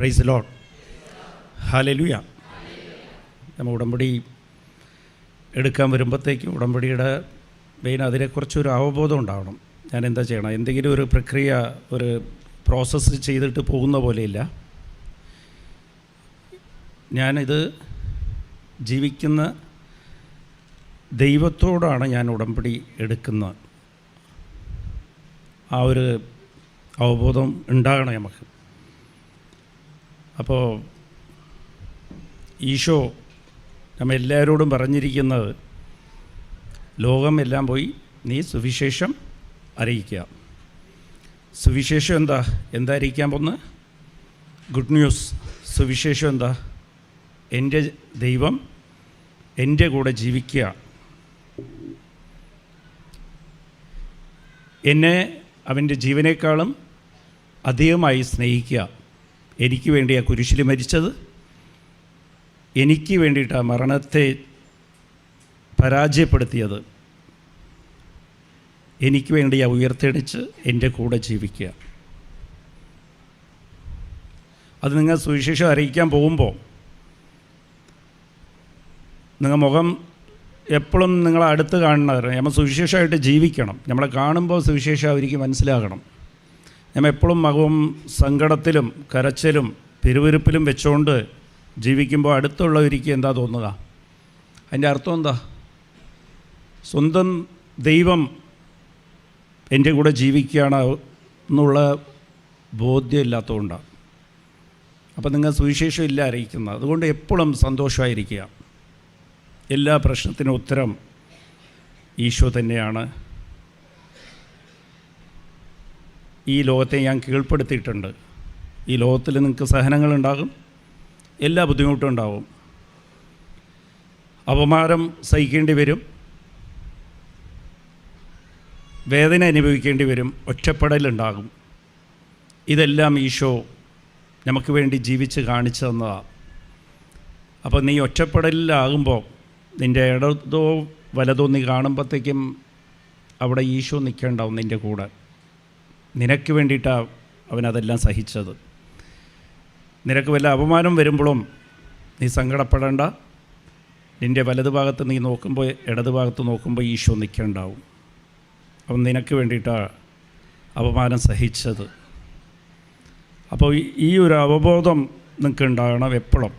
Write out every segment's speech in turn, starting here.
Price load ഹാലലുയ നമ്മൾ ഉടമ്പടി എടുക്കാൻ വരുമ്പോഴത്തേക്കും ഉടമ്പടിയുടെ മെയിൻ അതിനെക്കുറിച്ചൊരു അവബോധം ഉണ്ടാവണം. ഞാൻ എന്താ ചെയ്യണം? എന്തെങ്കിലും ഒരു പ്രക്രിയ ഒരു പ്രോസസ്സ് ചെയ്തിട്ട് പോകുന്ന പോലെയില്ല. ഞാനിത് ജീവിക്കുന്ന ദൈവത്തോടാണ് ഞാൻ ഉടമ്പടി എടുക്കുന്നത്. ആ ഒരു അവബോധം ഉണ്ടാകണം നമുക്ക്. അപ്പോൾ ഈശോ നമ്മ എല്ലാവരോടും പറഞ്ഞിരിക്കുന്നത് ലോകം എല്ലാം പോയി നീ സുവിശേഷം അറിയിക്കുക. സുവിശേഷം എന്താ? എന്താ അറിയിക്കാൻ പോകുന്നത് ഗുഡ് ന്യൂസ് സുവിശേഷം എന്താ? എന്റെ ദൈവം എന്റെ കൂടെ ജീവിക്കുക. എന്നെ അവന്റെ ജീവനേക്കാളും അധികമായി സ്നേഹിക്കുക. എനിക്ക് വേണ്ടി ആ കുരിശിൽ മരിച്ചത്. എനിക്ക് വേണ്ടിയിട്ട് ആ മരണത്തെ പരാജയപ്പെടുത്തിയത്. എനിക്ക് വേണ്ടി ആ ഉയർത്തെണിച്ച് എന്റെ കൂടെ ജീവിക്കുക. അത് നിങ്ങൾ സുവിശേഷം അറിയിക്കാൻ പോകുമ്പോൾ നിങ്ങൾ മുഖം എപ്പോഴും നിങ്ങൾ അടുത്ത് കാണുന്നവർ നമ്മൾ സുവിശേഷമായിട്ട് ജീവിക്കണം. നമ്മളെ കാണുമ്പോൾ സുവിശേഷം അവർക്ക് മനസ്സിലാകണം. നമ്മൾ എപ്പോഴും മകവും സങ്കടത്തിലും കരച്ചിലും പെരുവിരുപ്പിലും വെച്ചുകൊണ്ട് ജീവിക്കുമ്പോൾ അടുത്തുള്ളവർക്ക് എന്താ തോന്നുക? അതിന്റെ അർത്ഥം എന്താ? സ്വന്തം ദൈവം എന്റെ കൂടെ ജീവിക്കുകയാണ് എന്നുള്ള ബോധ്യമില്ലാത്തതുകൊണ്ടാണ്. അപ്പം നിങ്ങൾ സുവിശേഷം ഇല്ല അറിയിക്കുന്നത്. അതുകൊണ്ട് എപ്പോഴും സന്തോഷമായിരിക്കുക. എല്ലാ പ്രശ്നത്തിനും ഉത്തരം ഈശോ തന്നെയാണ്. ഈ ലോകത്തെ ഞാൻ കീഴ്പ്പെടുത്തിയിട്ടുണ്ട്. ഈ ലോകത്തിൽ നിങ്ങൾക്ക് സഹനങ്ങളുണ്ടാകും എല്ലാ ബുദ്ധിമുട്ടും ഉണ്ടാവും. അപമാനം സഹിക്കേണ്ടി വരും. വേദന അനുഭവിക്കേണ്ടി വരും. ഒറ്റപ്പെടലുണ്ടാകും ഇതെല്ലാം ഈശോ നമുക്ക് വേണ്ടി ജീവിച്ച് കാണിച്ചു തന്നതാണ് അപ്പോൾ നീ ഒറ്റപ്പെടലിലാകുമ്പോൾ നിന്റെ ഇടതോ വലതോ നീ കാണുമ്പോഴത്തേക്കും അവിടെ ഈശോ നിൽക്കേണ്ടാവും നിന്റെ കൂടെ. നിനക്ക് വേണ്ടിയിട്ടാണ് അവനതെല്ലാം സഹിച്ചത്. നിനക്ക് വല്ല അപമാനം വരുമ്പോഴും നീ സങ്കടപ്പെടേണ്ട. നിന്റെ വലത് ഭാഗത്ത് നീ നോക്കുമ്പോൾ ഇടത് ഭാഗത്ത് നോക്കുമ്പോൾ ഈശോ നിൽക്കേണ്ടാവും. അവൻ നിനക്ക് വേണ്ടിയിട്ടാണ് അപമാനം സഹിച്ചത്. അപ്പോൾ ഈ ഒരു അവബോധം നിങ്ങൾക്ക് ഉണ്ടാകണം എപ്പോഴും.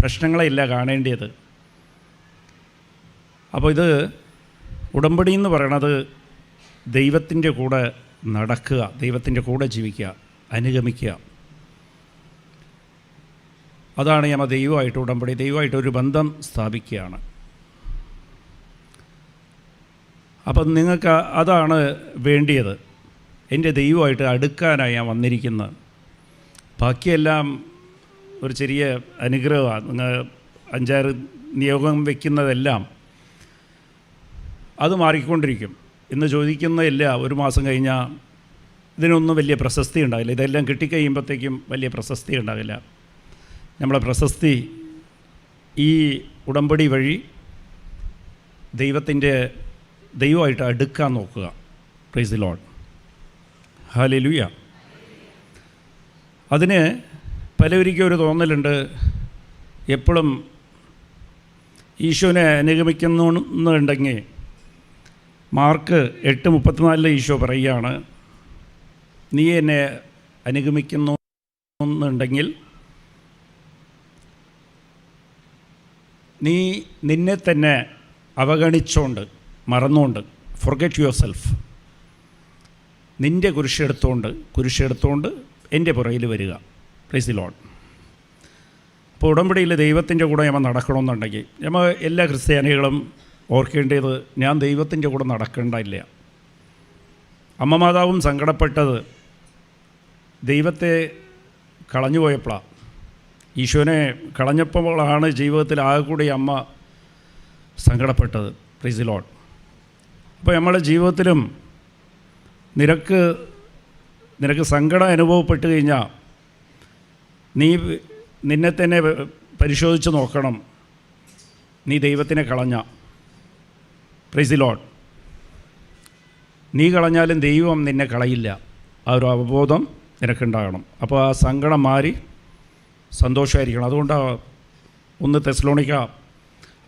പ്രശ്നങ്ങളെയില്ല കാണേണ്ടത്. അപ്പോൾ ഇത് ഉടമ്പടി എന്ന് പറയണത് ദൈവത്തിന്റെ കൂടെ നടക്കുക ദൈവത്തിന്റെ കൂടെ ജീവിക്കുക അനുഗമിക്കുക. അതാണ് ഞമ്മ ദൈവമായിട്ട് ഉടമ്പടി ദൈവമായിട്ട് ഒരു ബന്ധം സ്ഥാപിക്കുകയാണ്. അപ്പം നിങ്ങൾക്ക് അതാണ് വേണ്ടിയത്. എന്റെ ദൈവമായിട്ട് അടുക്കാനായി ഞാൻ വന്നിരിക്കുന്നത്. ബാക്കിയെല്ലാം ഒരു ചെറിയ അനുഗ്രഹമാണ്. നിങ്ങൾ അഞ്ചാറ് നിയോഗം വയ്ക്കുന്നതെല്ലാം അത് മാറിക്കൊണ്ടിരിക്കും. ഇന്ന് ചോദിക്കുന്നില്ല ഒരു മാസം കഴിഞ്ഞാൽ ഇതിനൊന്നും വലിയ പ്രശസ്തി ഉണ്ടാകില്ല ഇതെല്ലാം കിട്ടിക്കഴിയുമ്പോഴത്തേക്കും വലിയ പ്രശസ്തി ഉണ്ടാകില്ല നമ്മളെ പ്രശസ്തി ഈ ഉടമ്പടി വഴി ദൈവത്തിന്റെ ദൈവമായിട്ട് അടുക്കാൻ നോക്കുക. പ്രൈസ് ലോഡ് ഹാലലുയ അതിന് പലവരിക്കും ഒരു തോന്നലുണ്ട്. എപ്പോഴും ഈശോനെ അനുഗമിക്കുന്നുണ്ടെങ്കിൽ മാർക്ക് എട്ട് മുപ്പത്തിനാലിലെ ഈശോ പറയുകയാണ് നീ എന്നെ അനുഗമിക്കുന്നു എന്നുണ്ടെങ്കിൽ നീ നിന്നെ തന്നെ അവഗണിച്ചുകൊണ്ട് മറന്നുകൊണ്ട് ഫൊർഗെറ്റ് യുവർ സെൽഫ് നിന്റെ കുരിശെടുത്തുകൊണ്ട് കുരിശെടുത്തുകൊണ്ട് എന്റെ പുറയിൽ വരിക. പ്ലീസ് ദി ലോഡ് അപ്പോൾ ഉടമ്പടിയിൽ ദൈവത്തിന്റെ കൂടെ നമ്മൾ നടക്കണമെന്നുണ്ടെങ്കിൽ നമ്മൾ എല്ലാ ക്രിസ്ത്യാനികളും ഓർക്കേണ്ടത് ഞാൻ ദൈവത്തിന്റെ കൂടെ നടക്കേണ്ടയില്ല അമ്മ മാതാവും സങ്കടപ്പെട്ടത് ദൈവത്തെ കളഞ്ഞുപോയപ്പോഴാണ് ഈശോനെ കളഞ്ഞപ്പോഴാണ് ജീവിതത്തിൽ ആകെ കൂടി അമ്മ സങ്കടപ്പെട്ടത്. പ്രീസ് ലോഡ് അപ്പോൾ നമ്മുടെ ജീവിതത്തിലും നിനക്ക് നിനക്ക് സങ്കടം അനുഭവപ്പെട്ടു കഴിഞ്ഞാൽ നീ നിന്നെ തന്നെ പരിശോധിച്ച് നോക്കണം. നീ ദൈവത്തിനെ കളഞ്ഞ. പ്രൈസ് ലോഡ് നീ കളഞ്ഞാലും ദൈവം നിന്നെ കളയില്ല. ആ ഒരു അവബോധം നിനക്കുണ്ടാകണം. അപ്പോൾ ആ സങ്കടം മാറി സന്തോഷമായിരിക്കണം. അതുകൊണ്ടാണ് ഒന്ന് തെസ്ലോണിക്ക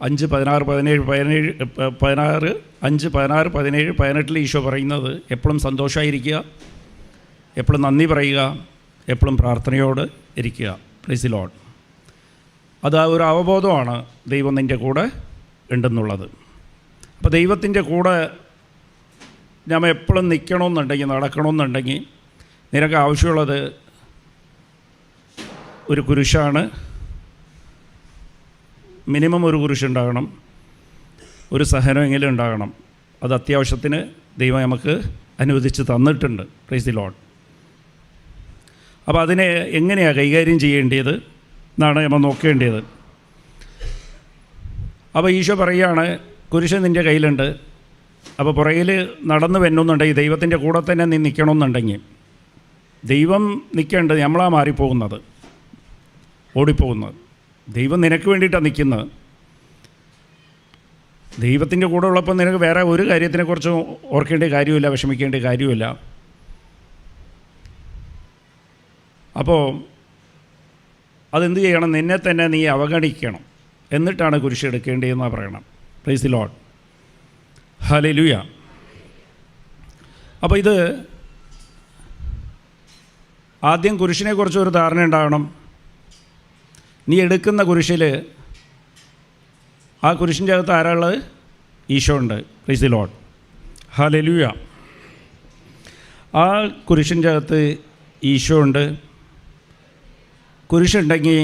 അഞ്ച് പതിനാറ് പതിനേഴ് പതിനേഴ് പതിനാറ് അഞ്ച് പതിനാറ് പതിനേഴ് പതിനെട്ടിൽ ഈശോ പറയുന്നത് എപ്പോഴും സന്തോഷമായിരിക്കുക എപ്പോഴും നന്ദി പറയുക എപ്പോഴും പ്രാർത്ഥനയോട് ഇരിക്കുക. പ്ലീസ് ലോഡ് അത് ഒരു അവബോധമാണ് ദൈവം നിന്റെ കൂടെ ഉണ്ടെന്നുള്ളത്. അപ്പോൾ ദൈവത്തിന്റെ കൂടെ നമ്മൾ എപ്പോഴും നിൽക്കണമെന്നുണ്ടെങ്കിൽ നടക്കണമെന്നുണ്ടെങ്കിൽ നിനക്ക് ആവശ്യമുള്ളത് ഒരു കുരിശാണ്. മിനിമം ഒരു കുരിശുണ്ടാകണം ഒരു സഹനമെങ്കിലും ഉണ്ടാകണം. അത് അത്യാവശ്യത്തിന് ദൈവം നമുക്ക് അനുവദിച്ച് തന്നിട്ടുണ്ട്. പ്രൈസ് ദി ലോഡ് അപ്പോൾ അതിനെ എങ്ങനെയാണ് കൈകാര്യം ചെയ്യേണ്ടത് എന്നാണ് നമ്മൾ നോക്കേണ്ടത്. അപ്പോൾ ഈശോ പറയുകയാണ് കുരിശ് നിന്റെ കയ്യിലുണ്ട്. അപ്പോൾ പുറകിൽ നടന്നു വരുന്നുണ്ടെങ്കിൽ ദൈവത്തിന്റെ കൂടെ തന്നെ നീ നിൽക്കണമെന്നുണ്ടെങ്കിൽ ദൈവം നിൽക്കേണ്ടത് നമ്മളാ മാറിപ്പോകുന്നത് ഓടിപ്പോകുന്നത്. ദൈവം നിനക്ക് വേണ്ടിയിട്ടാണ് നിൽക്കുന്നത് ദൈവത്തിന്റെ കൂടെ ഉള്ളപ്പോൾ നിനക്ക് വേറെ ഒരു കാര്യത്തിനെക്കുറിച്ചും ഓർക്കേണ്ട കാര്യമില്ല വിഷമിക്കേണ്ട കാര്യമില്ല. അപ്പോൾ അതെന്ത് ചെയ്യണം? നിന്നെ തന്നെ നീ അവഗണിക്കണം. എന്നിട്ടാണ് കുരിശ് എടുക്കേണ്ടതെന്നാണ് പറയണം. പ്രൈസ് ദി ലോഡ് ഹലേ ലൂയ അപ്പോൾ ഇത് ആദ്യം കുരിശിനെക്കുറിച്ച് ഒരു ധാരണ ഉണ്ടാകണം നീ എടുക്കുന്ന കുരിശിൽ ആ കുരിശിന്റെ അകത്ത് ആരാളുള്ളത് ഈശോ ഉണ്ട്. പ്രൈസ് ദി ലോഡ് ഹലേ ലൂയ ആ കുരിശിന്റെ അകത്ത് ഈശോ ഉണ്ട്. കുരിശുണ്ടെങ്കിൽ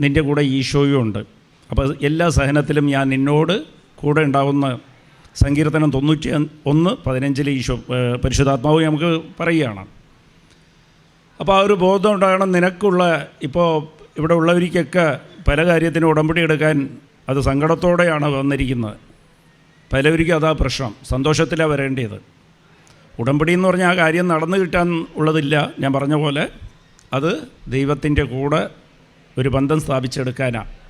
നിന്റെ കൂടെ ഈശോയും ഉണ്ട്. അപ്പോൾ എല്ലാ സഹനത്തിലും ഞാൻ നിന്നോട് കൂടെ ഉണ്ടാകുന്ന സങ്കീർത്തനം തൊണ്ണൂറ്റി ഒന്ന് പതിനഞ്ചിലെ ഈശോ പരിശുദ്ധാത്മാവ് നമുക്ക് പറയുകയാണ്. അപ്പോൾ ആ ഒരു ബോധം ഉണ്ടാകണം നിനക്കുള്ള ഇപ്പോൾ ഇവിടെ ഉള്ളവർക്കൊക്കെ പല കാര്യത്തിനും ഉടമ്പടി എടുക്കാൻ അത് സങ്കടത്തോടെയാണ് വന്നിരിക്കുന്നത്. പലവർക്കും അതാ പ്രശ്നം സന്തോഷത്തിലാണ് വരേണ്ടത് ഉടമ്പടി എന്ന് പറഞ്ഞാൽ ആ കാര്യം നടന്നു കിട്ടാൻ ഉള്ളതില്ല. ഞാൻ പറഞ്ഞ പോലെ അത് ദൈവത്തിന്റെ കൂടെ ഒരു ബന്ധം സ്ഥാപിച്ചെടുക്കാനാണ്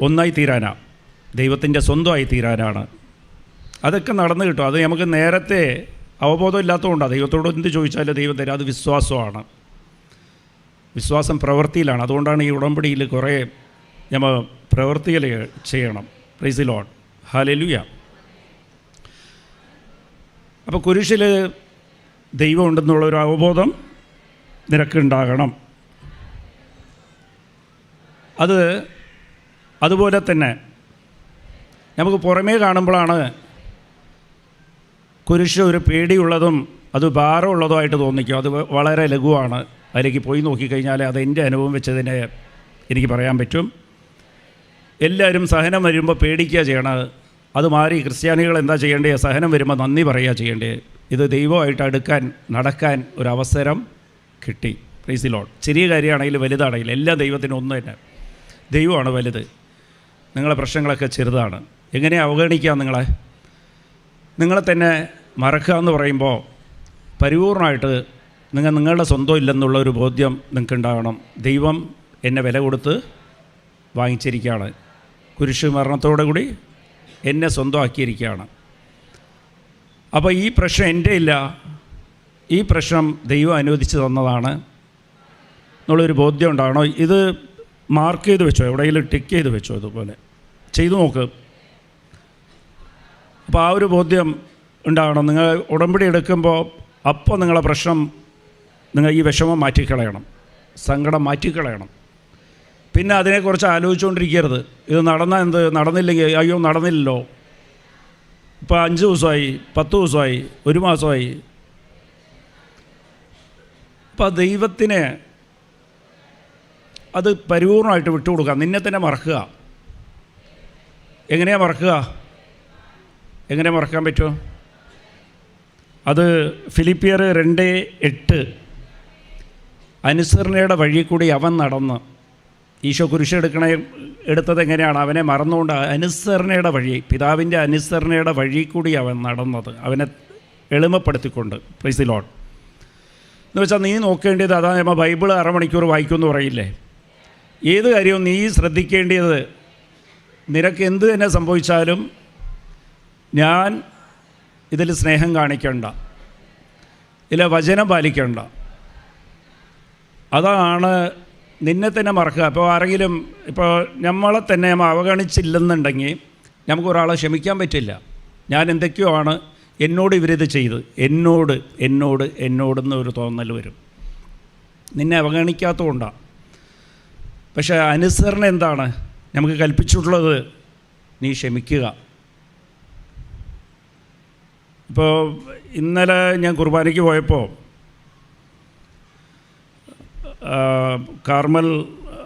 ഒന്നായി തീരാനാ. ദൈവത്തിന്റെ സ്വന്തമായി തീരാനാണ്. അതൊക്കെ നടന്നു കിട്ടും. അത് നമുക്ക് നേരത്തെ അവബോധം ഇല്ലാത്തതുകൊണ്ടാണ് ദൈവത്തോട് എന്ത് ചോദിച്ചാലും ദൈവം തരാം. അത് വിശ്വാസമാണ്. വിശ്വാസം പ്രവൃത്തിയിലാണ്. അതുകൊണ്ടാണ് ഈ ഉടമ്പടിയിൽ കുറേ നമ്മൾ പ്രവൃത്തികൾ ചെയ്യണം. പ്രൈസ് ലോൺ ഹാലലുയ അപ്പോൾ കുരിശിൽ ദൈവം ഉണ്ടെന്നുള്ളൊരു അവബോധം നിനക്കുണ്ടാകണം. അത് അതുപോലെ തന്നെ നമുക്ക് പുറമേ കാണുമ്പോഴാണ് കുരിശ് ഒരു പേടിയുള്ളതും അത് ഭാരമുള്ളതുമായിട്ട് തോന്നിക്കും അത് വളരെ ലഘുവാണ്. അതിലേക്ക് പോയി നോക്കിക്കഴിഞ്ഞാൽ അത് എന്റെ അനുഭവം വെച്ചതിനെ എനിക്ക് പറയാൻ പറ്റും. എല്ലാവരും സഹനം വരുമ്പോൾ പേടിക്കുക ചെയ്യണത് അത് മാറി ക്രിസ്ത്യാനികൾ എന്താ ചെയ്യേണ്ടത്? സഹനം വരുമ്പോൾ നന്ദി പറയുക ചെയ്യേണ്ടത്. ഇത് ദൈവമായിട്ട് അടുക്കാൻ നടക്കാൻ ഒരവസരം കിട്ടി. പ്രീസി ലോഡ് ചെറിയ കാര്യമാണെങ്കിലും വലുതാണെങ്കിലും എല്ലാ ദൈവത്തിനും ഒന്ന് തന്നെ. ദൈവമാണ് വലുത്. നിങ്ങളെ പ്രശ്നങ്ങളൊക്കെ ചെറുതാണ്. എങ്ങനെ അവഗണിക്കുക നിങ്ങളെ? നിങ്ങളെ തന്നെ മറക്കുക എന്ന് പറയുമ്പോൾ പരിപൂർണമായിട്ട് നിങ്ങൾ നിങ്ങളുടെ സ്വന്തം ഇല്ലെന്നുള്ള ഒരു ബോധ്യം നിങ്ങൾക്ക് ഉണ്ടാകണം ദൈവം എന്നെ വില കൊടുത്ത് വാങ്ങിച്ചിരിക്കുകയാണ്. കുരിശു മരണത്തോടു കൂടി എന്നെ സ്വന്തമാക്കിയിരിക്കുകയാണ്. അപ്പോൾ ഈ പ്രശ്നം എന്റെ ഇല്ല. ഈ പ്രശ്നം ദൈവം അനുവദിച്ച് തന്നതാണ്. എന്നുള്ളൊരു ബോധ്യം ഉണ്ടാകണം. ഇത് മാർക്ക് ചെയ്ത് വെച്ചോ എവിടെയെങ്കിലും ടിക്ക് ചെയ്ത് വെച്ചോ ഇതുപോലെ. ചെയ്തു നോക്ക്. അപ്പോൾ ആ ഒരു ബോധ്യം ഉണ്ടാകണം. നിങ്ങൾ ഉടമ്പടി എടുക്കുമ്പോൾ അപ്പോൾ നിങ്ങളെ പ്രശ്നം നിങ്ങൾ ഈ വിഷമം മാറ്റിക്കളയണം. സങ്കടം മാറ്റിക്കളയണം. പിന്നെ അതിനെക്കുറിച്ച് ആലോചിച്ചുകൊണ്ടിരിക്കരുത് ഇത് നടന്ന എന്ത്? നടന്നില്ലെങ്കിൽ അയ്യോ നടന്നില്ലല്ലോ. ഇപ്പോൾ അഞ്ച് ദിവസമായി പത്ത് ദിവസമായി ഒരു മാസമായി. അപ്പോൾ ദൈവത്തിന് അത് പരിപൂർണമായിട്ട് വിട്ടുകൊടുക്കുക. നിന്നെ തന്നെ മറക്കുക. എങ്ങനെയാണ് മറക്കുക? എങ്ങനെ മറക്കാൻ പറ്റുമോ അത് ഫിലിപ്പിയർ രണ്ട് എട്ട്. അനുസരണയുടെ വഴി കൂടി അവൻ നടന്ന് ഈശോ കുരിശെടുക്കണ എടുത്തത് എങ്ങനെയാണ്? അവനെ മറന്നുകൊണ്ട് അനുസരണയുടെ വഴി പിതാവിന്റെ അനുസരണയുടെ വഴി കൂടി അവൻ നടന്നത്. അവനെ എളിമപ്പെടുത്തിക്കൊണ്ട്. പ്രൈസ് ലോഡ് എന്ന് വെച്ചാൽ നീ നോക്കേണ്ടത് അതാ നമ്മൾ ബൈബിൾ അരമണിക്കൂർ വായിക്കുമെന്ന് പറയില്ലേ? ഏത് കാര്യവും നീ ശ്രദ്ധിക്കേണ്ടത് നിനക്ക് എന്ത് തന്നെ സംഭവിച്ചാലും ഞാൻ ഇതിൽ സ്നേഹം കാണിക്കണ്ട. ഇല്ല വചനം പാലിക്കണ്ട. അതാണ് നിന്നെ തന്നെ മറക്കുക. അപ്പോൾ ആരെങ്കിലും ഇപ്പോൾ നമ്മളെ തന്നെ നമ്മൾ അവഗണിച്ചില്ലെന്നുണ്ടെങ്കിൽ നമുക്ക് ഒരാളെ ക്ഷമിക്കാൻ പറ്റില്ല. ഞാൻ എന്തൊക്കെയോ ആണ് എന്നോട് ഇവരിത് ചെയ്ത്? എന്നോട് എന്നോട് എന്നോടെന്ന് തോന്നൽ വരും. നിന്നെ അവഗണിക്കാത്തതുകൊണ്ടാണ്. പക്ഷേ അനുസരണ എന്താണ്? നമുക്ക് കൽപ്പിച്ചിട്ടുള്ളത് നീ ക്ഷമിക്കുക. ഇപ്പോൾ ഇന്നലെ ഞാൻ കുർബാനയ്ക്ക് പോയപ്പോൾ കാർമൽ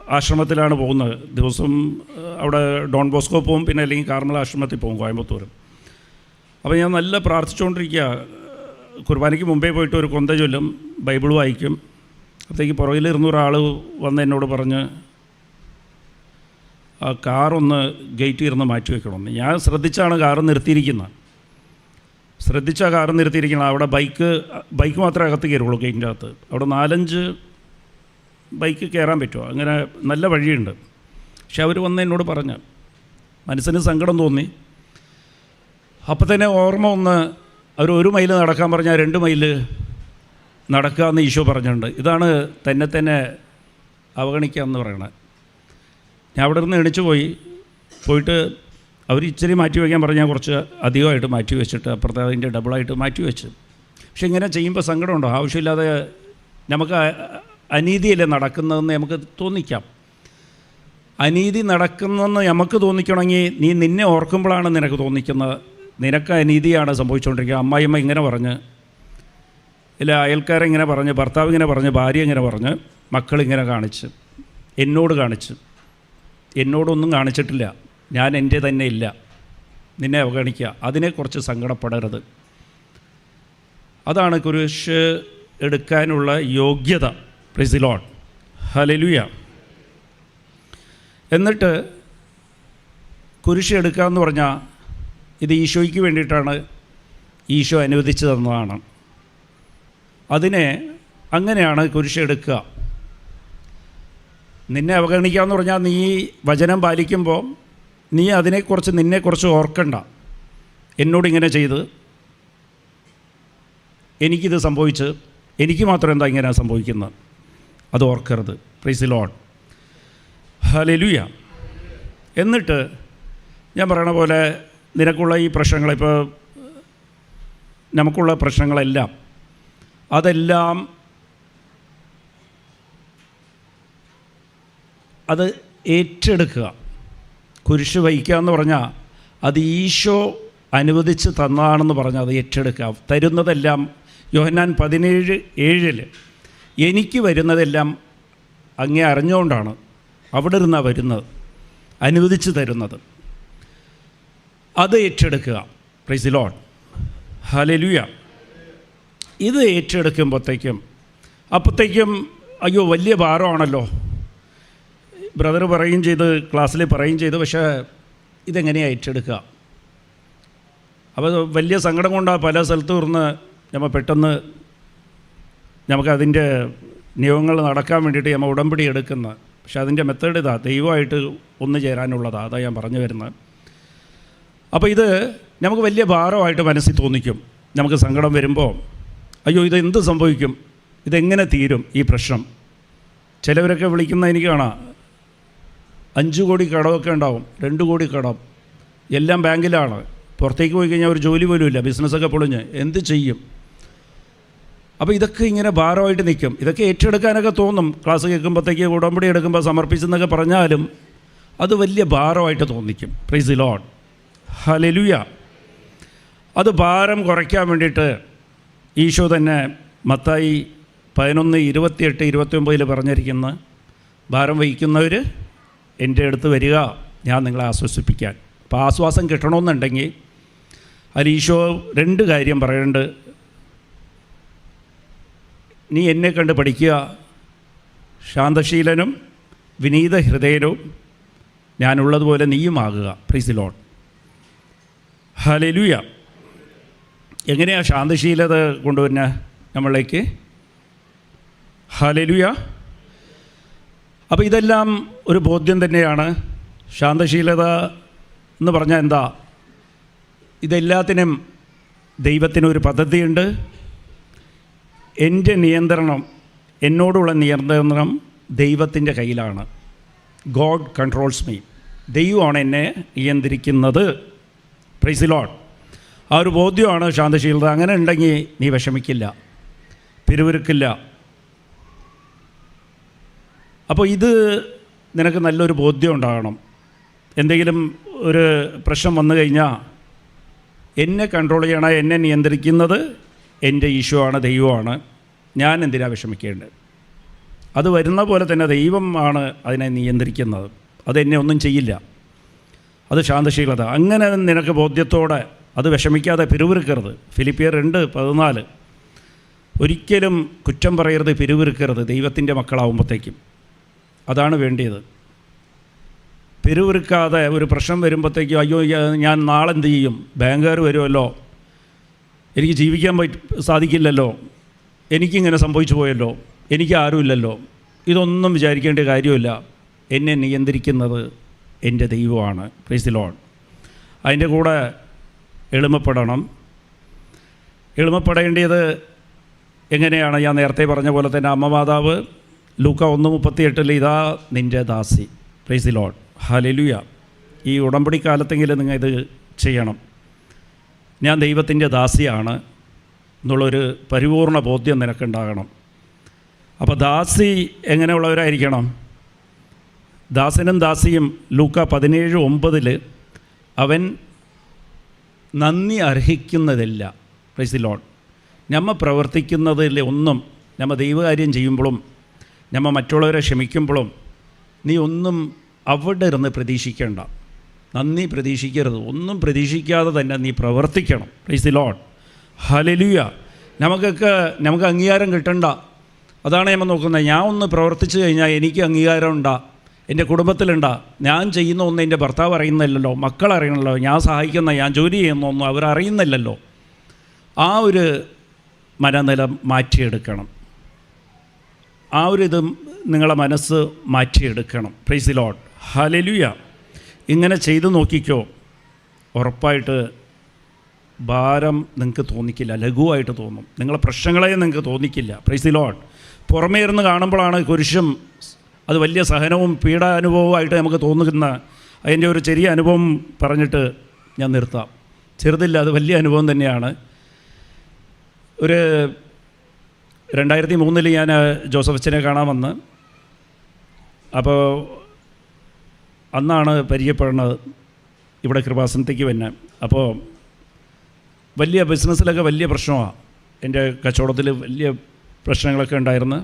ആശ്രമത്തിലാണ് പോകുന്നത്. ദിവസം അവിടെ ഡോൺ ബോസ്കോ പോകും പിന്നെ അല്ലെങ്കിൽ കാർമൽ ആശ്രമത്തിൽ പോകും കോയമ്പത്തൂരും. അപ്പോൾ ഞാൻ നല്ല പ്രാർത്ഥിച്ചുകൊണ്ടിരിക്കുക കുർബാനയ്ക്ക് മുമ്പേ പോയിട്ട് ഒരു കൊന്ത ചൊല്ലും ബൈബിൾ വായിക്കും. അപ്പോഴത്തേക്ക് പുറകിലിരുന്നൊരാൾ വന്ന് എന്നോട് പറഞ്ഞ് ആ കാറൊന്ന് ഗേറ്റിൽ ഇരുന്ന് മാറ്റി വെക്കണമെന്ന് ഞാൻ ശ്രദ്ധിച്ചാണ് കാറ് നിർത്തിയിരിക്കുന്നത്. ശ്രദ്ധിച്ച കാറ് നിർത്തിയിരിക്കുന്നത്. അവിടെ ബൈക്ക് ബൈക്ക് മാത്രമേ അകത്ത് കയറുള്ളൂ ഗേറ്റിന്റെ അകത്ത്. അവിടെ നാലഞ്ച് ബൈക്ക് കയറാൻ പറ്റുമോ? അങ്ങനെ നല്ല വഴിയുണ്ട്. പക്ഷെ അവർ വന്ന് എന്നോട് പറഞ്ഞു. മനസ്സിന് സങ്കടം തോന്നി. അപ്പം തന്നെ ഓർമ്മ ഒന്ന് അവർ ഒരു മൈൽ നടക്കാൻ പറഞ്ഞാൽ രണ്ട് മൈൽ നടക്കുക എന്ന് ഈശോ പറഞ്ഞിട്ടുണ്ട്. ഇതാണ് തന്നെ തന്നെ അവഗണിക്കുക എന്ന് പറയണത്. ഞാൻ അവിടെ നിന്ന് എണിച്ചു പോയി പോയിട്ട് അവർ ഇച്ചിരി മാറ്റി വയ്ക്കാൻ പറഞ്ഞാൽ കുറച്ച് അധികമായിട്ട് മാറ്റി വെച്ചിട്ട് അപ്പുറത്തെ അതിന്റെ ഡബിളായിട്ട് മാറ്റി വെച്ചു. പക്ഷെ ഇങ്ങനെ ചെയ്യുമ്പോൾ സങ്കടമുണ്ടോ? ആവശ്യമില്ലാതെ നമുക്ക് അനീതിയല്ലേ നടക്കുന്നതെന്ന് നമുക്ക് തോന്നിക്കാം. അനീതി നടക്കുന്നതെന്ന് നമുക്ക് തോന്നിക്കണമെങ്കിൽ നീ നിന്നെ ഓർക്കുമ്പോഴാണ് നിനക്ക് തോന്നിക്കുന്നത്. നിനക്ക് അനീതിയാണ് സംഭവിച്ചുകൊണ്ടിരിക്കുക അമ്മായിയമ്മ ഇങ്ങനെ പറഞ്ഞ് ഇല്ല അയൽക്കാരിങ്ങനെ പറഞ്ഞ് ഭർത്താവ് ഇങ്ങനെ പറഞ്ഞ് ഭാര്യ ഇങ്ങനെ പറഞ്ഞ് മക്കളിങ്ങനെ കാണിച്ച് എന്നോട് കാണിച്ച്. എന്നോടൊന്നും കാണിച്ചിട്ടില്ല. ഞാൻ എന്റെ തന്നെ ഇല്ല. നിന്നെ അവഗണിക്കുക. അതിനെക്കുറിച്ച് സങ്കടപ്പെടരുത്. അതാണ് കുരിശ് എടുക്കാനുള്ള യോഗ്യത. പ്രിസിലോൺ ഹലലുയ എന്നിട്ട് കുരിശ് എടുക്കുക എന്ന് പറഞ്ഞാൽ ഇത് ഈശോയ്ക്ക് വേണ്ടിയിട്ടാണ് ഈശോ അനുവദിച്ചു തന്നതാണ് അതിനെ അങ്ങനെയാണ് കുരിശ് എടുക്കുക. നിന്നെ അവഗണിക്കാന്ന് പറഞ്ഞാൽ നീ വചനം പാലിക്കുമ്പോൾ നീ അതിനെക്കുറിച്ച് നിന്നെക്കുറിച്ച് ഓർക്കണ്ട. എന്നോട് എന്നോടിങ്ങനെ ചെയ്ത്. എനിക്കിത് സംഭവിച്ച്. എനിക്ക് മാത്രം എന്താ ഇങ്ങനെ സംഭവിക്കുന്നത് അത് ഓർക്കരുത്. പ്രൈസ് ലോൺ ഹലലുയ എന്നിട്ട് ഞാൻ പറയണ പോലെ നിനക്കുള്ള ഈ പ്രശ്നങ്ങൾ ഇപ്പോൾ നമുക്കുള്ള പ്രശ്നങ്ങളെല്ലാം അതെല്ലാം അത് ഏറ്റെടുക്കുക. കുരിശ് വഹിക്കുക എന്ന് പറഞ്ഞാൽ അത് ഈശോ അനുവദിച്ച് തന്നതാണെന്ന് പറഞ്ഞാൽ അത് ഏറ്റെടുക്കുക. തരുന്നതെല്ലാം യോഹന്നാൻ പതിനേഴ് ഏഴിൽ എനിക്ക് വരുന്നതെല്ലാം അങ്ങേ അറിഞ്ഞുകൊണ്ടാണ് അവിടെ ഇരുന്നാണ് വരുന്നത്. അനുവദിച്ച് തരുന്നത്. അത് ഏറ്റെടുക്കുക. പ്രൈസ് ലോൺ ഹലലുയ ഇത് ഏറ്റെടുക്കുമ്പോഴത്തേക്കും അപ്പോഴത്തേക്കും അയ്യോ വലിയ ഭാരമാണല്ലോ. ബ്രദർ പറയുകയും ചെയ്ത് ക്ലാസ്സിൽ പറയുകയും ചെയ്ത് പക്ഷേ ഇതെങ്ങനെയാണ് ഏറ്റെടുക്കുക? അപ്പോൾ വലിയ സങ്കടം കൊണ്ടാണ് പല സ്ഥലത്തും ഇരുന്ന് നമ്മൾ പെട്ടെന്ന് നമുക്കതിന്റെ നിയമങ്ങൾ നടക്കാൻ വേണ്ടിയിട്ട് നമ്മൾ ഉടമ്പടി എടുക്കുന്നത് പക്ഷെ അതിന്റെ മെത്തേഡ് ഇതാ ദൈവമായിട്ട് ഒന്ന് ചേരാനുള്ളതാണ് അതാണ് ഞാൻ പറഞ്ഞു വരുന്നത്. അപ്പോൾ ഇത് നമുക്ക് വലിയ ഭാരമായിട്ട് മനസ്സിൽ തോന്നിക്കും. നമുക്ക് സങ്കടം വരുമ്പോൾ അയ്യോ ഇത് എന്ത് സംഭവിക്കും? ഇതെങ്ങനെ തീരും ഈ പ്രശ്നം? ചിലവരൊക്കെ വിളിക്കുന്ന എനിക്ക് കാണാം അഞ്ച് കോടി കടമൊക്കെ ഉണ്ടാവും. രണ്ട് കോടി കടം. എല്ലാം ബാങ്കിലാണ്. പുറത്തേക്ക് പോയി കഴിഞ്ഞാൽ ഒരു ജോലി പോലും ഇല്ല. ബിസിനസ്സൊക്കെ പൊളിഞ്ഞ്. എന്ത് ചെയ്യും? അപ്പോൾ ഇതൊക്കെ ഇങ്ങനെ ഭാരമായിട്ട് നിൽക്കും. ഇതൊക്കെ ഏറ്റെടുക്കാനൊക്കെ തോന്നും. ക്ലാസ് കേൾക്കുമ്പോഴത്തേക്ക് ഉടമ്പടി എടുക്കുമ്പോൾ സമർപ്പിച്ചെന്നൊക്കെ പറഞ്ഞാലും അത് വലിയ ഭാരമായിട്ട് തോന്നിക്കും. പ്രൈസ് ലോൺ ഹലലുയ അത് ഭാരം കുറയ്ക്കാൻ വേണ്ടിയിട്ട് ഈശോ തന്നെ മത്തായി പതിനൊന്ന് ഇരുപത്തിയെട്ട് ഇരുപത്തി ഒമ്പതിൽ പറഞ്ഞിരിക്കുന്ന. ഭാരം വഹിക്കുന്നവർ എന്റെ അടുത്ത് വരിക ഞാൻ നിങ്ങളെ ആശ്വസിപ്പിക്കാൻ. അപ്പോൾ ആശ്വാസം കിട്ടണമെന്നുണ്ടെങ്കിൽ അതിൽ ഈശോ രണ്ട് കാര്യം പറയുന്നുണ്ട്. നീ എന്നെ കണ്ട് പഠിക്കുക. ശാന്തശീലനും വിനീത ഹൃദയനും ഞാനുള്ളതുപോലെ നീയുമാകുക. പ്രീസ് ലോൺ ഹലലുയ എങ്ങനെയാണ് ശാന്തശീലത കൊണ്ടുവരുന്ന നമ്മളിലേക്ക്? ഹലലുയ അപ്പോൾ ഇതെല്ലാം ഒരു ബോധ്യം തന്നെയാണ്. ശാന്തശീലത എന്ന് പറഞ്ഞാൽ എന്താ? ഇതെല്ലാത്തിനും ദൈവത്തിനൊരു പദ്ധതിയുണ്ട്. എന്റെ നിയന്ത്രണം എന്നോടുള്ള നിയന്ത്രണം ദൈവത്തിന്റെ കയ്യിലാണ്. ഗോഡ് കൺട്രോൾസ് മീ ദൈവമാണ് എന്നെ നിയന്ത്രിക്കുന്നത്. പ്രൈസ് ആ ഒരു ബോധ്യമാണ് ശാന്തശീലത. അങ്ങനെ ഉണ്ടെങ്കിൽ നീ വിഷമിക്കില്ല. പിരിവിറുക്കില്ല അപ്പോൾ ഇത് നിനക്ക് നല്ലൊരു ബോധ്യം ഉണ്ടാകണം. എന്തെങ്കിലും ഒരു പ്രശ്നം വന്നു കഴിഞ്ഞാൽ എന്നെ കൺട്രോൾ ചെയ്യണ എന്നെ നിയന്ത്രിക്കുന്നത് എന്റെ ഈശോ ആണ് ദൈവമാണ്. ഞാൻ എന്തിനാ വിഷമിക്കേണ്ടത്? അത് വരുന്ന പോലെ തന്നെ ദൈവം ആണ് അതിനെ നിയന്ത്രിക്കുന്നത്. അതെന്നെ ഒന്നും ചെയ്യില്ല. അത് ശാന്തശീലത. അങ്ങനെ നിനക്ക് ബോധ്യത്തോടെ അത് വിഷമിക്കാതെ പിരിവിറുക്കരുത്. ഫിലിപ്പിയർ രണ്ട് പതിനാല്. ഒരിക്കലും കുറ്റം പറയരുത് പിരിവിറുക്കരുത് ദൈവത്തിന്റെ മക്കളാവുമ്പോഴത്തേക്കും അതാണ് വേണ്ടിയത്. പിരിവിറുക്കാതെ ഒരു പ്രശ്നം വരുമ്പോഴത്തേക്കും അയ്യോ ഞാൻ നാളെ എന്ത് ചെയ്യും? ബാങ്കുകാർ വരുമല്ലോ. എനിക്ക് ജീവിക്കാൻ പറ്റ സാധിക്കില്ലല്ലോ. എനിക്കിങ്ങനെ സംഭവിച്ചു പോയല്ലോ. എനിക്ക് ആരുമില്ലല്ലോ ഇതൊന്നും വിചാരിക്കേണ്ട കാര്യമില്ല. എന്നെ നിയന്ത്രിക്കുന്നത് എന്റെ ദൈവമാണ്. പ്രൈസ് ലോൺ അതിന്റെ കൂടെ എളിമപ്പെടണം. എളിമപ്പെടേണ്ടത് എങ്ങനെയാണ്? ഞാൻ നേരത്തെ പറഞ്ഞ പോലെ തന്നെ അമ്മ മാതാവ് ലൂക്ക ഒന്ന് മുപ്പത്തിയെട്ടിൽ ഇതാ നിന്റെ ദാസി. പ്രൈസ് ദി ലോഡ് ഹലലുയ ഈ ഉടമ്പടി കാലത്തെങ്കിലും നിങ്ങൾ ഇത് ചെയ്യണം. ഞാൻ ദൈവത്തിന്റെ ദാസിയാണ് എന്നുള്ളൊരു പരിപൂർണ ബോധ്യം നിനക്കുണ്ടാകണം. അപ്പോൾ ദാസി എങ്ങനെയുള്ളവരായിരിക്കണം? ദാസനും ദാസിയും ലൂക്ക പതിനേഴ് ഒമ്പതിൽ അവൻ നന്ദി അർഹിക്കുന്നതില്ല. പ്രൈസ് ദി ലോഡ് നമ്മ പ്രവർത്തിക്കുന്നതിൽ ഒന്നും നമ്മ ദൈവകാര്യം ചെയ്യുമ്പോഴും നമ്മ മറ്റുള്ളവരെ ക്ഷമിക്കുമ്പോഴും നീ ഒന്നും അവിടെ ഇരുന്ന് പ്രതീക്ഷിക്കേണ്ട. നന്ദി പ്രതീക്ഷിക്കരുത്. ഒന്നും പ്രതീക്ഷിക്കാതെ തന്നെ നീ പ്രവർത്തിക്കണം. പ്ലീസ് ദി ലോഡ് ഹലലുയ നമുക്കൊക്കെ നമുക്ക് അംഗീകാരം കിട്ടണ്ട. അതാണ് നമ്മൾ നോക്കുന്നത്. ഞാൻ ഒന്ന് പ്രവർത്തിച്ചു കഴിഞ്ഞാൽ എനിക്ക് അംഗീകാരം ഉണ്ടാ. എന്റെ കുടുംബത്തിലുണ്ടാ. ഞാൻ ചെയ്യുന്ന ഒന്ന് എന്റെ ഭർത്താവ് അറിയുന്നില്ലല്ലോ. മക്കൾ അറിയണമല്ലോ ഞാൻ സഹായിക്കുന്ന ഞാൻ ജോലി ചെയ്യുന്ന ഒന്നും അവർ അറിയുന്നില്ലല്ലോ. ആ ഒരു മനനില മാറ്റിയെടുക്കണം. ആ ഒരു ഇതും നിങ്ങളെ മനസ്സ് മാറ്റിയെടുക്കണം. പ്രൈസ് ലോഡ് ഹലലുയ ഇങ്ങനെ ചെയ്തു നോക്കിക്കോ. ഉറപ്പായിട്ട് ഭാരം നിങ്ങൾക്ക് തോന്നിക്കില്ല. ലഘുവായിട്ട് തോന്നും. നിങ്ങളെ പ്രശ്നങ്ങളെ നിങ്ങൾക്ക് തോന്നിക്കില്ല. പ്രൈസ് ലോഡ് പുറമേ ഇരുന്ന് കാണുമ്പോഴാണ് കുരിശും അത് വലിയ സഹനവും പീഡാനുഭവമായിട്ട് നമുക്ക് തോന്നുന്ന അതിന്റെ ഒരു ചെറിയ അനുഭവം പറഞ്ഞിട്ട് ഞാൻ നിർത്താം. ചെറുതില്ല അത് വലിയ അനുഭവം തന്നെയാണ്. ഒരു രണ്ടായിരത്തി മൂന്നിൽ ഞാൻ ജോസഫ് അച്ഛനെ കാണാൻ വന്ന്. അപ്പോൾ അന്നാണ് പരിചയപ്പെടുന്നത് ഇവിടെ കൃപാസനത്തേക്ക് തന്നെ അപ്പോൾ വലിയ ബിസിനസ്സിലൊക്കെ വലിയ പ്രശ്നമാണ് എന്റെ കച്ചവടത്തിൽ വലിയ പ്രശ്നങ്ങളൊക്കെ ഉണ്ടായിരുന്നു.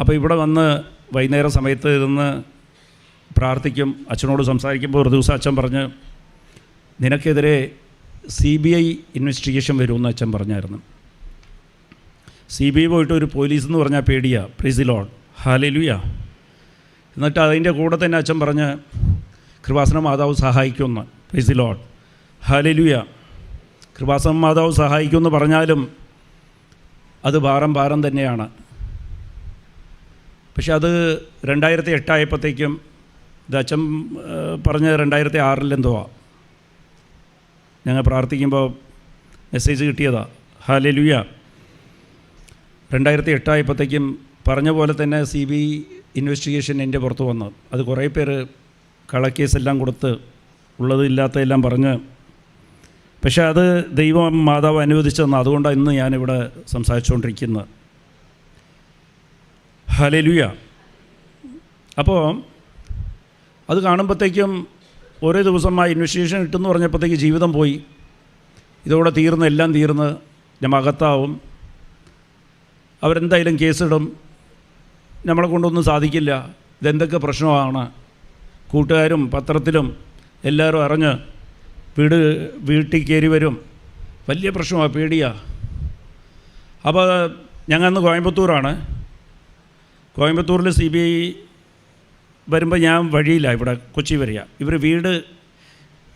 അപ്പോൾ ഇവിടെ വന്ന് വൈകുന്നേരം സമയത്ത് ഇരുന്ന് പ്രാർത്ഥിക്കും അച്ഛനോട് സംസാരിക്കുമ്പോൾ ഒരു ദിവസം അച്ഛൻ പറഞ്ഞ് നിനക്കെതിരെ സി ബി ഐ ഇൻവെസ്റ്റിഗേഷൻ വരുമെന്ന് അച്ഛൻ പറഞ്ഞായിരുന്നു. സി ബി ഐ പോയിട്ട് ഒരു പോലീസ് എന്ന് പറഞ്ഞാൽ പേടിയാ പ്രീസിലോൺ ഹാലലുയ എന്നിട്ട് അതിന്റെ കൂടെ തന്നെ അച്ഛൻ പറഞ്ഞ് കൃപാസന മാതാവ് സഹായിക്കുമെന്ന്. പ്രീസിലോൺ ഹാലലുയ കൃപാസന മാതാവ് സഹായിക്കുമെന്ന് പറഞ്ഞാലും അത് ഭാരം ഭാരം തന്നെയാണ്. പക്ഷെ അത് രണ്ടായിരത്തി എട്ടായപ്പോഴത്തേക്കും ഇത് അച്ഛൻ പറഞ്ഞത് പറഞ്ഞ രണ്ടായിരത്തി ആറിലെന്തോ ഞങ്ങൾ പ്രാർത്ഥിക്കുമ്പോൾ മെസ്സേജ് കിട്ടിയതാ. ഹാലലുയ രണ്ടായിരത്തി എട്ടായപ്പോഴത്തേക്കും പറഞ്ഞ പോലെ തന്നെ സി ബി ഇൻവെസ്റ്റിഗേഷൻ എന്റെ പുറത്ത് വന്നു. അത് കുറേ പേര് കളക്കേസെല്ലാം കൊടുത്ത് ഉള്ളത് ഇല്ലാത്തതെല്ലാം പറഞ്ഞ്. പക്ഷേ അത് ദൈവം മാതാവ് അനുവദിച്ചതെന്ന് അതുകൊണ്ടാണ് ഇന്ന് ഞാനിവിടെ സംസാരിച്ചുകൊണ്ടിരിക്കുന്നത്. ഹലലുയ അപ്പോൾ അത് കാണുമ്പോഴത്തേക്കും ഓരോ ദിവസം ആ ഇൻവെസ്റ്റിഗേഷൻ കിട്ടുമെന്ന് പറഞ്ഞപ്പോഴത്തേക്ക് ജീവിതം പോയി. ഇതോടെ തീർന്ന് എല്ലാം തീർന്ന് ഞാൻ അകത്താവും. അവരെന്തായാലും കേസിടും. നമ്മളെ കൊണ്ടൊന്നും സാധിക്കില്ല. ഇതെന്തൊക്കെ പ്രശ്നമാണ്? കൂട്ടുകാരും പത്രത്തിലും എല്ലാവരും അറിഞ്ഞ് വീട് വീട്ടിൽ കയറി വരും. വലിയ പ്രശ്നമാണ് പേടിയാണ് അപ്പോൾ ഞങ്ങൾ അന്ന് കോയമ്പത്തൂരാണ്. കോയമ്പത്തൂരിൽ സി ബി ഐ വരുമ്പോൾ ഞാൻ വഴിയില്ല ഇവിടെ കൊച്ചി വരിക ഇവർ വീട്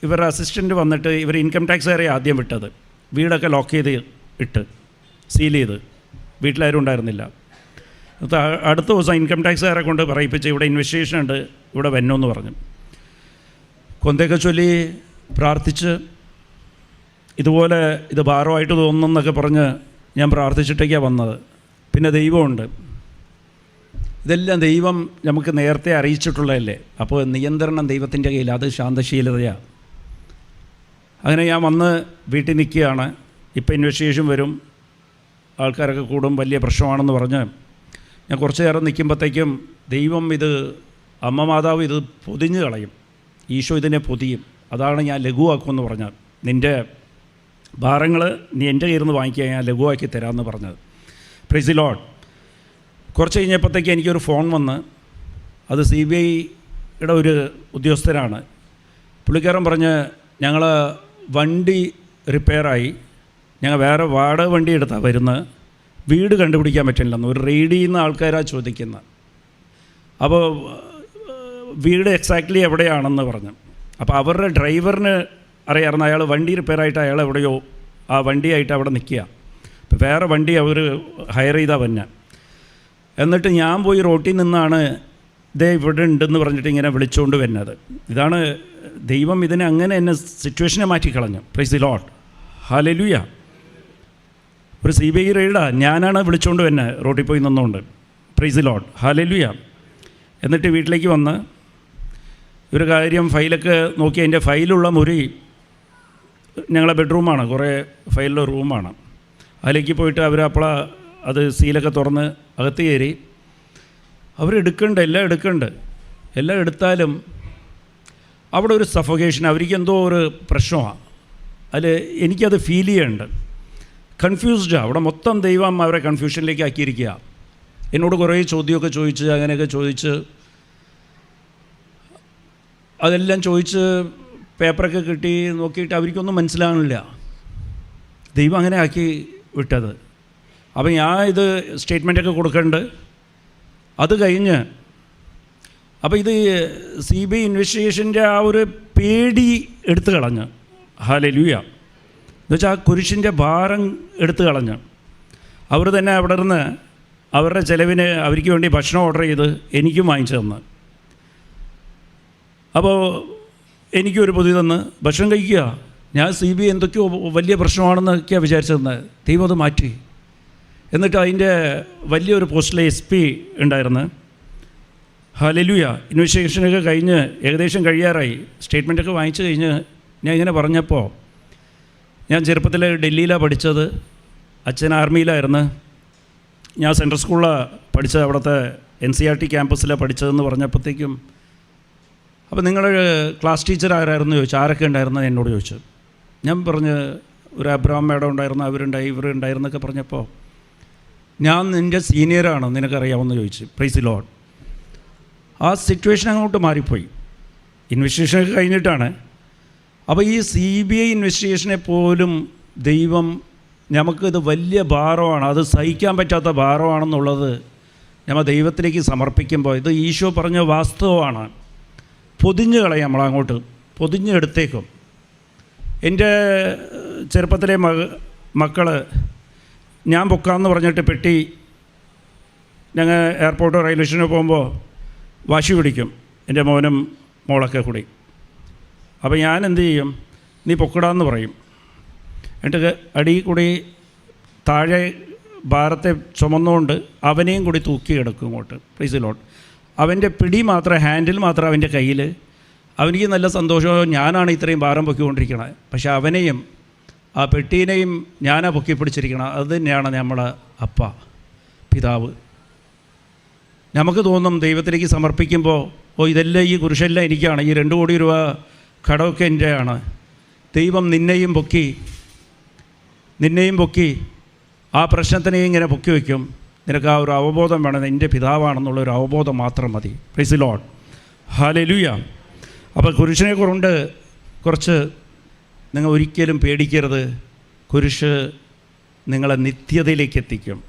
ഇവരുടെ അസിസ്റ്റന്റ് വന്നിട്ട് ഇവർ ഇൻകം ടാക്സ് കയറി ആദ്യം വിട്ടത്. വീടൊക്കെ ലോക്ക് ചെയ്ത് ഇട്ട് സീൽ ചെയ്ത്. വീട്ടിലാരും ഉണ്ടായിരുന്നില്ല. അടുത്ത ദിവസം ഇൻകം ടാക്സുകാരെ കൊണ്ട് പറയിപ്പിച്ച് ഇവിടെ ഇൻവെസ്റ്റിഗേഷൻ ഉണ്ട് ഇവിടെ വന്നു പറഞ്ഞു. കൊന്തയൊക്കെ ചൊല്ലി പ്രാർത്ഥിച്ച് ഇതുപോലെ ഇത് ഭാരമായിട്ട് തോന്നുന്നൊക്കെ പറഞ്ഞ് ഞാൻ പ്രാർത്ഥിച്ചിട്ടേക്കാണ് വന്നത്. പിന്നെ ദൈവമുണ്ട്. ഇതെല്ലാം ദൈവം നമുക്ക് നേരത്തെ അറിയിച്ചിട്ടുള്ളതല്ലേ? അപ്പോൾ നിയന്ത്രണം ദൈവത്തിന്റെ കയ്യിൽ അത് ശാന്തശീലതയാണ് അങ്ങനെ ഞാൻ വന്ന് വീട്ടിൽ നിൽക്കുകയാണ്. ഇപ്പം ഇൻവെസ്റ്റിഗേഷൻ വരും. ആൾക്കാരൊക്കെ കൂടും വലിയ പ്രശ്നമാണെന്ന് പറഞ്ഞ് ഞാൻ കുറച്ച് നേരം നിൽക്കുമ്പോഴത്തേക്കും ദൈവം ഇത് അമ്മ മാതാവ് ഇത് പൊതിഞ്ഞ് കളയും. ഈശോ ഇതിനെ പൊതിയും. അതാണ് ഞാൻ ലഘുവാക്കുമെന്ന് പറഞ്ഞത്. നിന്റെ ഭാരങ്ങൾ നീ എന്റെ കയ്യിൽ നിന്ന് വാങ്ങിക്കുക ഞാൻ ലഘുവാക്കി തരാമെന്ന് പറഞ്ഞത്. പ്രൈസി ലോഡ് കുറച്ച് കഴിഞ്ഞപ്പോഴത്തേക്ക് എനിക്കൊരു ഫോൺ വന്ന് അത് സി ബി ഐയുടെ ഒരു ഉദ്യോഗസ്ഥരാണ് പുള്ളിക്കാരൻ പറഞ്ഞ് ഞങ്ങൾ വണ്ടി റിപ്പയറായി. ഞങ്ങൾ വേറെ വാടക വണ്ടി എടുത്താണ് വരുന്നത്. വീട് കണ്ടുപിടിക്കാൻ പറ്റില്ലെന്ന് ഒരു റെയ്ഡ് ചെയ്യുന്ന ആൾക്കാരാണ് ചോദിക്കുന്നത്. അപ്പോൾ വീട് എക്സാക്ട്ലി എവിടെയാണെന്ന് പറഞ്ഞു. അപ്പോൾ അവരുടെ ഡ്രൈവറിന് അറിയാമായിരുന്നു അയാൾ വണ്ടി റിപ്പയറായിട്ട് അയാൾ എവിടെയോ ആ വണ്ടിയായിട്ട് അവിടെ നിൽക്കുക. അപ്പോൾ വേറെ വണ്ടി അവർ ഹയർ ചെയ്താൽ തന്നെ എന്നിട്ട് ഞാൻ പോയി റോട്ടിൽ നിന്നാണ് ഇതേ ഇവിടെ ഉണ്ടെന്ന് പറഞ്ഞിട്ട് ഇങ്ങനെ വിളിച്ചുകൊണ്ട് വരുന്നത്. ഇതാണ് ദൈവം ഇതിനെ അങ്ങനെ എന്നെ സിറ്റുവേഷനെ മാറ്റിക്കളഞ്ഞു. പ്രൈസ് ദി ലോട്ട് ഹാലലുയ ഒരു സി ബി ഐ റെയ്ഡാ. ഞാനാണ് വിളിച്ചുകൊണ്ട് തന്നെ റോട്ടിൽ പോയി നിന്നുകൊണ്ട് പ്രൈസ് ലോഡ് ഹാലലുയ എന്നിട്ട് വീട്ടിലേക്ക് വന്ന് ഒരു കാര്യം ഫയലൊക്കെ നോക്കി. അതിന്റെ ഫയലുള്ള മുറി ഞങ്ങളെ ബെഡ്റൂമാണ്. കുറേ ഫയലിലെ റൂമാണ്. അതിലേക്ക് പോയിട്ട് അവർ അപ്പോൾ അത് സീലൊക്കെ തുറന്ന് അകത്ത് കയറി. അവരെടുക്കണ്ട് എല്ലാം എടുക്കണ്ട്. എല്ലാം എടുത്താലും അവിടെ ഒരു സഫൊക്കേഷൻ. അവർക്ക് എന്തോ ഒരു പ്രശ്നമാണ് അതിൽ എനിക്കത് ഫീൽ ചെയ്യുന്നുണ്ട് കൺഫ്യൂസ്ഡാണ് അവിടെ മൊത്തം ദൈവം അവരെ കൺഫ്യൂഷനിലേക്ക് ആക്കിയിരിക്കുക. എന്നോട് കുറേ ചോദ്യമൊക്കെ ചോദിച്ച് അങ്ങനെയൊക്കെ ചോദിച്ച്. അതെല്ലാം ചോദിച്ച് പേപ്പറൊക്കെ കിട്ടി നോക്കിയിട്ട് അവർക്കൊന്നും മനസ്സിലാകണില്ല ദൈവം അങ്ങനെ ആക്കി വിട്ടത്. അപ്പം ഞാൻ ഇത് സ്റ്റേറ്റ്മെന്റൊക്കെ കൊടുക്കേണ്ട. അത് കഴിഞ്ഞ് അപ്പോൾ ഇത് സി ബി ഇൻവെസ്റ്റിഗേഷന്റെ ആ ഒരു പേടി എടുത്തു കളഞ്ഞ്. ഹാലലുയ എന്നുവെച്ചാൽ ആ കുരിശിന്റെ ഭാരം എടുത്തു കളഞ്ഞ്. അവർ തന്നെ അവിടെ നിന്ന് അവരുടെ ചിലവിന് അവർക്ക് വേണ്ടി ഭക്ഷണം ഓർഡർ ചെയ്ത് എനിക്കും വാങ്ങിച്ചു തന്ന്. അപ്പോൾ എനിക്കൊരു പൊതി തന്ന് ഭക്ഷണം കഴിക്കുക. ഞാൻ സി ബി എന്തൊക്കെയോ വലിയ പ്രശ്നമാണെന്നൊക്കെയാണ് വിചാരിച്ചതെന്ന് ദൈവം അത് മാറ്റി. എന്നിട്ട് അതിന്റെ വലിയൊരു പോസ്റ്റിലെ എസ് പി ഉണ്ടായിരുന്നു. ഹലലുയ ഇൻവെസ്റ്റിഗേഷനൊക്കെ കഴിഞ്ഞ് ഏകദേശം കഴിയാറായി. സ്റ്റേറ്റ്മെന്റൊക്കെ വാങ്ങിച്ചു കഴിഞ്ഞ് ഞാൻ ഇങ്ങനെ പറഞ്ഞപ്പോൾ ഞാൻ ചെറുപ്പത്തിൽ ഡൽഹിയിലാണ് പഠിച്ചത്. അച്ഛൻ ആർമിയിലായിരുന്നു. ഞാൻ സെൻട്രൽ സ്കൂളിലാണ് പഠിച്ചത് അവിടുത്തെ എൻ സി ആർ ടി ക്യാമ്പസിലാണ് പഠിച്ചതെന്ന് പറഞ്ഞപ്പോഴത്തേക്കും അപ്പോൾ നിങ്ങൾ ക്ലാസ് ടീച്ചർ ആരായിരുന്നു ചോദിച്ചു. ആരൊക്കെ ഉണ്ടായിരുന്നു എന്നോട് ചോദിച്ചു. ഞാൻ പറഞ്ഞ് ഒരു അബ്രഹാം മേഡം ഉണ്ടായിരുന്നു അവരുണ്ടായി ഇവരുണ്ടായിരുന്നൊക്കെ പറഞ്ഞപ്പോൾ ഞാൻ നിന്റെ സീനിയറാണ് നിനക്കറിയാമെന്ന് ചോദിച്ചു. പ്രൈസ് ലോഡ് ആ സിറ്റുവേഷൻ അങ്ങോട്ട് മാറിപ്പോയി. ഇൻവെസ്റ്റിഗേഷൻ കഴിഞ്ഞിട്ടാണ് അപ്പോൾ ഈ സി ബി ഐ ഇൻവെസ്റ്റിഗേഷനെ പോലും ദൈവം നമുക്കിത് വലിയ ഭാരമാണ്. അത് സഹിക്കാൻ പറ്റാത്ത ഭാരമാണെന്നുള്ളത് നമ്മൾ ദൈവത്തിലേക്ക് സമർപ്പിക്കുമ്പോൾ ഇത് ഈശോ പറഞ്ഞ വാസ്തവമാണ്. പൊതിഞ്ഞ് കളയാം നമ്മളങ്ങോട്ട് പൊതിഞ്ഞെടുത്തേക്കും എന്റെ ചെറുപ്പത്തിലെ മക മക്കൾ ഞാൻ പൊക്കാമെന്ന് പറഞ്ഞിട്ട് പെട്ടി ഞങ്ങൾ എയർപോർട്ടോ റെയിൽവേ സ്റ്റേഷനോ പോകുമ്പോൾ വാശി പിടിക്കും. എന്റെ മോനും മോളൊക്കെ കൂടി. അപ്പോൾ ഞാൻ എന്ത് ചെയ്യും? നീ പൊക്കിടാന്ന് പറയും. എന്നിട്ട് അടി കൂടി താഴെ ഭാരത്തെ ചുമന്നുകൊണ്ട് അവനെയും കൂടി തൂക്കി എടുക്കും ഇങ്ങോട്ട്. പ്ലീസിലോട്ട് അവന്റെ പിടി മാത്രം ഹാൻഡിൽ മാത്രം അവന്റെ കയ്യിൽ അവനിക്ക് നല്ല സന്തോഷവും ഞാനാണ് ഇത്രയും ഭാരം പൊക്കിക്കൊണ്ടിരിക്കണത്. പക്ഷേ അവനെയും ആ പെട്ടീനെയും ഞാനാ പൊക്കി പിടിച്ചിരിക്കണം അത് തന്നെയാണ് നമ്മളെ അപ്പ പിതാവ്. നമുക്ക് തോന്നും ദൈവത്തിലേക്ക് സമർപ്പിക്കുമ്പോൾ ഓ ഇതെല്ലാം ഈ കുരിശെല്ലാം എനിക്കാണ്. ഈ രണ്ട് കോടി രൂപ കടമൊക്കെ എന്റെയാണ്. ദൈവം നിന്നെയും പൊക്കി നിന്നെയും പൊക്കി ആ പ്രശ്നത്തിനെയും ഇങ്ങനെ പൊക്കി വയ്ക്കും. നിനക്ക് ആ ഒരു അവബോധം വേണം. എന്റെ പിതാവാണെന്നുള്ള ഒരു അവബോധം മാത്രം മതി. പ്രൈസ് ലോഡ് ഹാലലുയ അപ്പോൾ കുരിശിനെ കുറുണ്ട് കുറച്ച് നിങ്ങൾ ഒരിക്കലും പേടിക്കരുത്. കുരിശ് നിങ്ങളെ നിത്യതയിലേക്ക് എത്തിക്കും.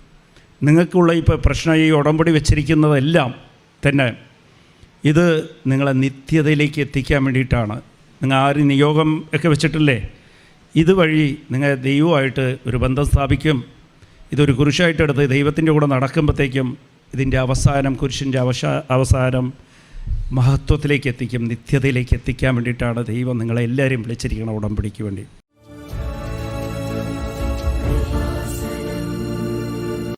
നിങ്ങൾക്കുള്ള ഇപ്പോൾ പ്രശ്നം ഈ ഉടമ്പടി വെച്ചിരിക്കുന്നതെല്ലാം തന്നെ ഇത് നിങ്ങളെ നിത്യതയിലേക്ക് എത്തിക്കാൻ വേണ്ടിയിട്ടാണ്. നിങ്ങൾ ആരും നിയോഗം ഒക്കെ വെച്ചിട്ടില്ലേ? ഇതുവഴി നിങ്ങൾ ദൈവമായിട്ട് ഒരു ബന്ധം സ്ഥാപിക്കും. ഇതൊരു കുരിശായിട്ട് എടുത്ത് ദൈവത്തിന്റെ കൂടെ നടക്കുമ്പോഴത്തേക്കും ഇതിന്റെ അവസാനം കുരിശിന്റെ അവശ അവസാനം മഹത്വത്തിലേക്ക് എത്തിക്കും നിത്യതയിലേക്ക് എത്തിക്കാൻ വേണ്ടിയിട്ടാണ് ദൈവം നിങ്ങളെല്ലാവരെയും വിളിച്ചിരിക്കണം ഉടമ്പടിക്ക് വേണ്ടി.